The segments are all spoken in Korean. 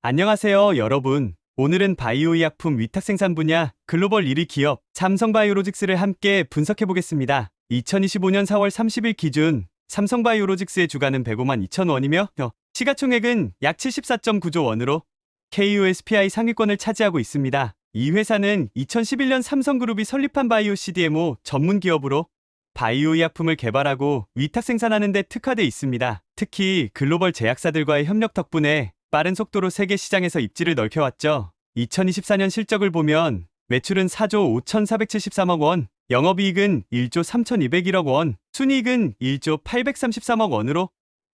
안녕하세요, 여러분. 오늘은 바이오 의약품 위탁 생산 분야 글로벌 1위 기업 삼성바이오로직스를 함께 분석해 보겠습니다. 2025년 4월 30일 기준 삼성바이오로직스의 주가는 105만 2천 원이며 시가총액은 약 74.9조 원으로 KUSPI 상위권을 차지하고 있습니다. 이 회사는 2011년 삼성그룹이 설립한 바이오 CDMO 전문 기업으로 바이오 의약품을 개발하고 위탁 생산하는 데 특화돼 있습니다. 특히 글로벌 제약사들과의 협력 덕분에 빠른 속도로 세계 시장에서 입지를 넓혀왔죠. 2024년 실적을 보면 매출은 4조 5,473억 원, 영업이익은 1조 3,201억 원, 순이익은 1조 833억 원으로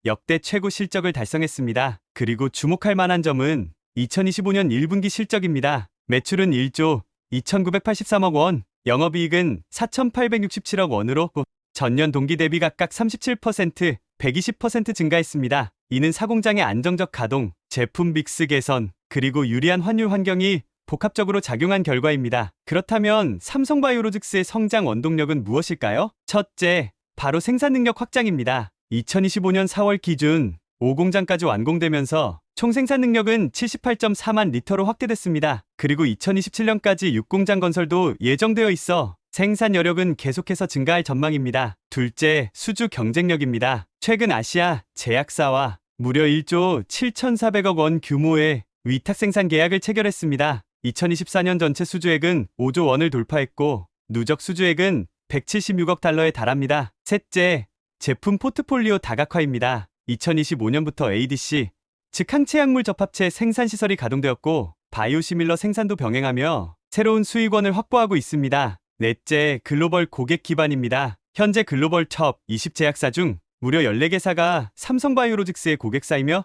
역대 최고 실적을 달성했습니다. 그리고 주목할 만한 점은 2025년 1분기 실적입니다. 매출은 1조 2,983억 원, 영업이익은 4,867억 원으로 전년 동기 대비 각각 37%, 120% 증가했습니다. 이는 사공장의 안정적 가동, 제품 믹스 개선, 그리고 유리한 환율 환경이 복합적으로 작용한 결과입니다. 그렇다면 삼성바이오로직스의 성장 원동력은 무엇일까요? 첫째, 바로 생산 능력 확장입니다. 2025년 4월 기준 5공장까지 완공되면서 총 생산 능력은 78.4만 리터로 확대됐습니다. 그리고 2027년까지 6공장 건설도 예정되어 있어 생산 여력은 계속해서 증가할 전망입니다. 둘째, 수주 경쟁력입니다. 최근 아시아 제약사와 무려 1조 7,400억 원 규모의 위탁 생산 계약을 체결했습니다. 2024년 전체 수주액은 5조 원을 돌파했고 누적 수주액은 176억 달러에 달합니다. 셋째, 제품 포트폴리오 다각화입니다. 2025년부터 ADC, 즉 항체약물 접합체 생산 시설이 가동되었고 바이오시밀러 생산도 병행하며 새로운 수익원을 확보하고 있습니다. 넷째, 글로벌 고객 기반입니다. 현재 글로벌 톱20 제약사 중 무려 14개사가 삼성바이오로직스의 고객사이며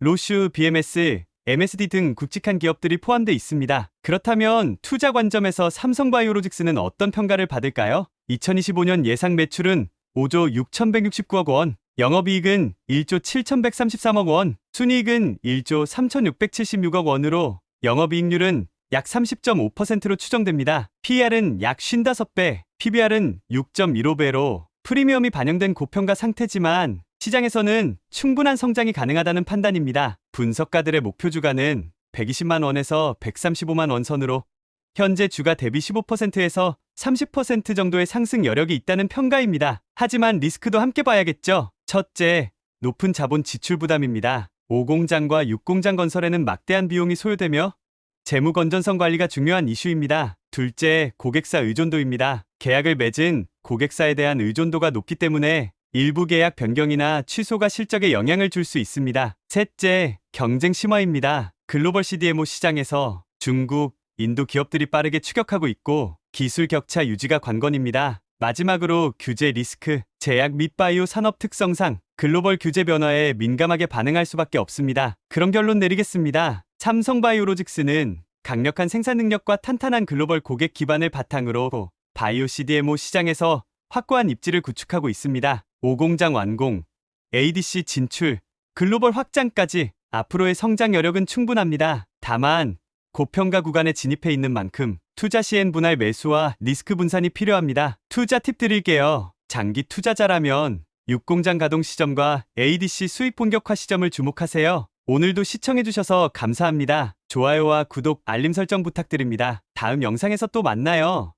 로슈, BMS, MSD 등 굵직한 기업들이 포함되어 있습니다. 그렇다면 투자 관점에서 삼성바이오로직스는 어떤 평가를 받을까요? 2025년 예상 매출은 5조 6,169억 원, 영업이익은 1조 7,133억 원, 순이익은 1조 3,676억 원으로 영업이익률은 약 30.5%로 추정됩니다. PER은 약 55배, PBR은 6.15배로 프리미엄이 반영된 고평가 상태지만 시장에서는 충분한 성장이 가능하다는 판단입니다. 분석가들의 목표 주가는 120만 원에서 135만 원 선으로 현재 주가 대비 15%에서 30% 정도의 상승 여력이 있다는 평가입니다. 하지만 리스크도 함께 봐야겠죠. 첫째, 높은 자본 지출 부담입니다. 5공장과 6공장 건설에는 막대한 비용이 소요되며 재무 건전성 관리가 중요한 이슈입니다. 둘째, 고객사 의존도입니다. 계약을 맺은 고객사에 대한 의존도가 높기 때문에 일부 계약 변경이나 취소가 실적에 영향을 줄 수 있습니다. 셋째, 경쟁 심화입니다. 글로벌 CDMO 시장에서 중국, 인도 기업들이 빠르게 추격하고 있고 기술 격차 유지가 관건입니다. 마지막으로 규제 리스크, 제약 및 바이오 산업 특성상 글로벌 규제 변화에 민감하게 반응할 수밖에 없습니다. 그런 결론 내리겠습니다. 삼성바이오로직스는 강력한 생산 능력과 탄탄한 글로벌 고객 기반을 바탕으로 바이오 CDMO 시장에서 확고한 입지를 구축하고 있습니다. 5공장 완공, ADC 진출, 글로벌 확장까지 앞으로의 성장 여력은 충분합니다. 다만 고평가 구간에 진입해 있는 만큼 투자 시엔 분할 매수와 리스크 분산이 필요합니다. 투자 팁 드릴게요. 장기 투자자라면 6공장 가동 시점과 ADC 수익 본격화 시점을 주목하세요. 오늘도 시청해주셔서 감사합니다. 좋아요와 구독, 알림 설정 부탁드립니다. 다음 영상에서 또 만나요.